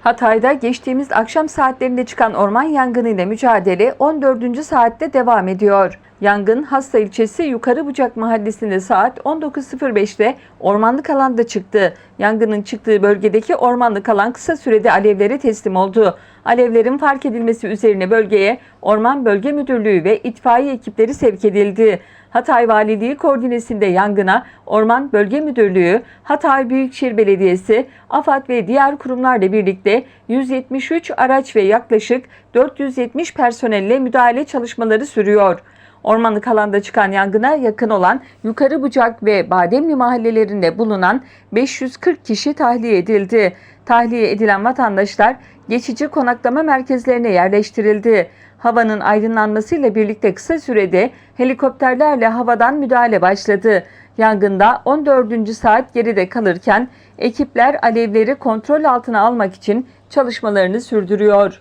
Hatay'da geçtiğimiz akşam saatlerinde çıkan orman yangınıyla mücadele 14. saatte devam ediyor. Yangın Hasta ilçesi Yukarı Bucak mahallesinde saat 19.05'te ormanlık alanda çıktı. Yangının çıktığı bölgedeki ormanlık alan kısa sürede alevlere teslim oldu. Alevlerin fark edilmesi üzerine bölgeye Orman Bölge Müdürlüğü ve itfaiye ekipleri sevk edildi. Hatay Valiliği koordinesinde yangına Orman Bölge Müdürlüğü, Hatay Büyükşehir Belediyesi, AFAD ve diğer kurumlarla birlikte 173 araç ve yaklaşık 470 personelle müdahale çalışmaları sürüyor. Ormanlık alanda çıkan yangına yakın olan Yukarı Bucak ve Bademli mahallelerinde bulunan 540 kişi tahliye edildi. Tahliye edilen vatandaşlar geçici konaklama merkezlerine yerleştirildi. Havanın aydınlanmasıyla birlikte kısa sürede helikopterlerle havadan müdahale başladı. Yangında 14. saat geride kalırken ekipler alevleri kontrol altına almak için çalışmalarını sürdürüyor.